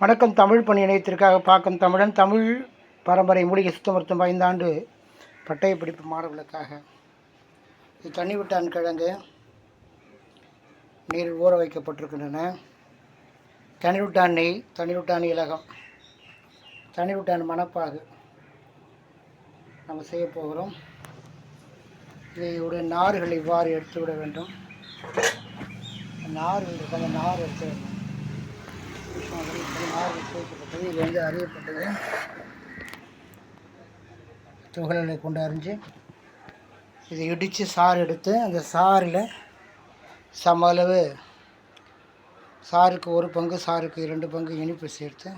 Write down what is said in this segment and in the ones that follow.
வணக்கம் தமிழ் பணி இணையத்திற்காக பார்க்கும் தமிழன். தமிழ் பரம்பரை மூலிகை சுத்த மருத்துவம் ஐந்தாண்டு பட்டய பிடிப்பு மாணவர்களுக்காக இது தண்ணி விட்டான் கிழங்கு. நீரில் ஊற வைக்கப்பட்டிருக்கின்றன. தனிருட்டான் நெய் தனிருட்டான் இலகம். தனிருட்டான் மணப்பாகு. நம்ம செய்ய போகிறோம். இதையுடைய நார்கள் இவ்வாறு எடுத்து விட வேண்டும் நார்கள் இருக்கு அந்த நார் எடுத்து விடணும் இது வந்து அறியப்பட்டது துகள்களை கொண்டு அறிஞ்சு இதை இடித்து சாறு எடுத்து அந்த சாறில் சம அளவு சாருக்கு ஒரு பங்கு சாருக்கு இரண்டு பங்கு இனிப்பு சேர்த்து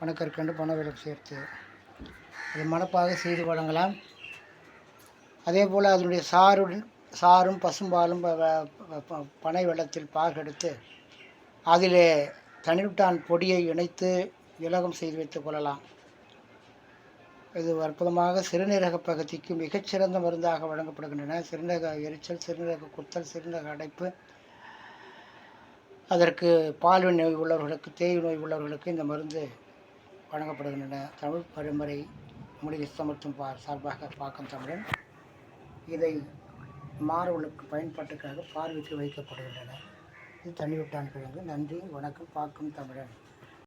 பணக்கற்கண்டு பண விளக்கு சேர்த்து அது மணப்பாக செய்து வழங்கலாம். அதே போல் அதனுடைய சாருடன் சாரும் பசும்பாலும் ப- ப- பனை வெள்ளத்தில் பாகெடுத்து அதிலே தனிவிட்டான் பொடியை இணைத்து இலகம் செய்து வைத்துக் கொள்ளலாம். இது அற்புதமாக சிறுநீரக பகுதிக்கு மிகச்சிறந்த மருந்தாக வழங்கப்படுகின்றன. சிறுநீரக எரிச்சல் சிறுநீரக குத்தல் சிறுநீரக அடைப்பு. அதற்கு பால்வி நோய் உள்ளவர்களுக்கு தேய் நோய் உள்ளவர்களுக்கு இந்த மருந்து வழங்கப்படுகின்றன. தமிழ் பரம்பரை மூலிகை சமர்த்தும் பா சார்பாக பார்க்கும் தமிழன். இதை மாறுவளுக்கு பயன்பாட்டுக்காக பார்வைக்கு வைக்கப்படுகின்றன. தண்ணி விட்டான் பிறகு. நன்றி வணக்கம். பார்க்கும் தமிழன்.